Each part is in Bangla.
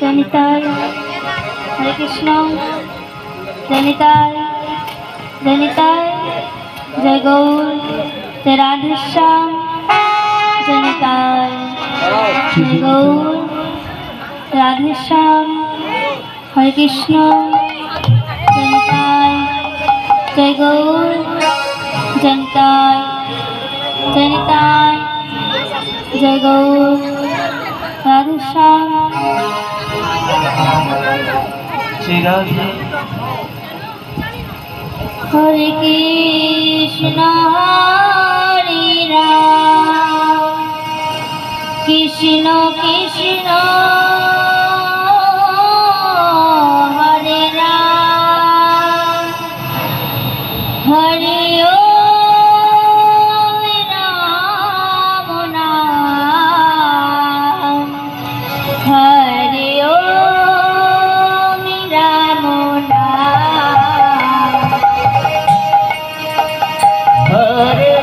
জনিতাই হরে কৃষ্ণ। জনিতাই জনিতাই জয় গৌর। জয় রাধেশ্যাম জনিতাই জয় গৌর। রাধেশ্যাম হরে কৃষ্ণ। জনিতাই জয় গৌর। জনিতাই জনিতাই জয় গৌর। রাধেশ্যাম হরে কৃষ্ণ হরে রাম কৃষ্ণ কৃষ্ণ হরে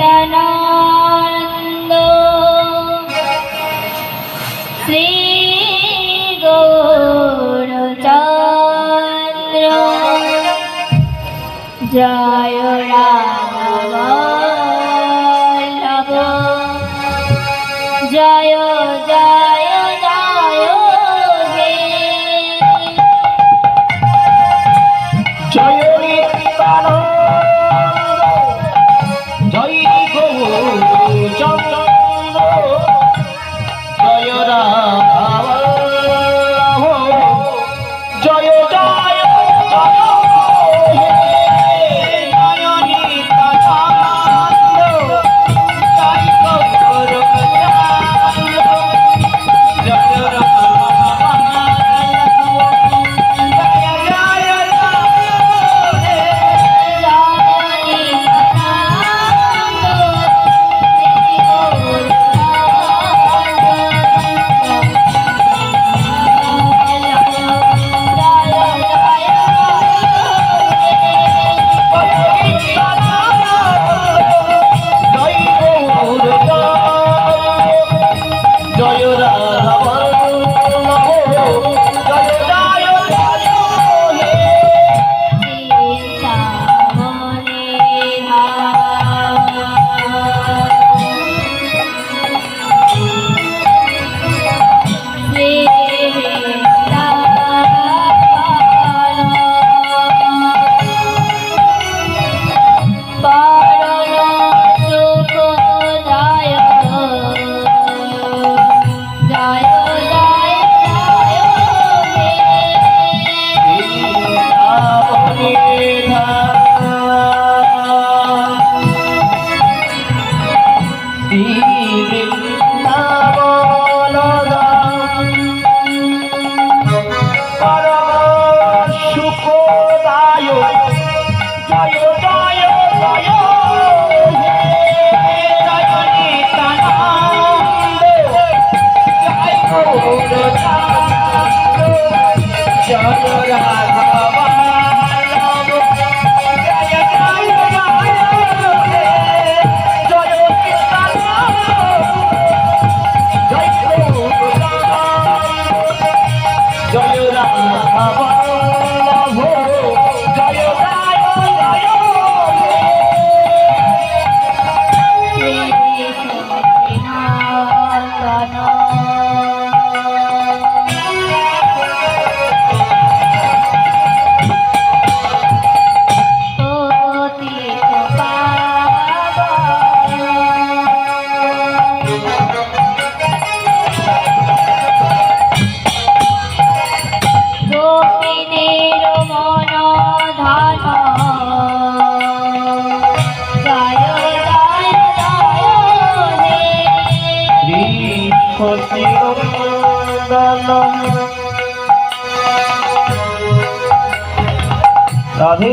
নিত্যানন্দ শ্রী গৌরচন্দ্র জয় রাঘব 好听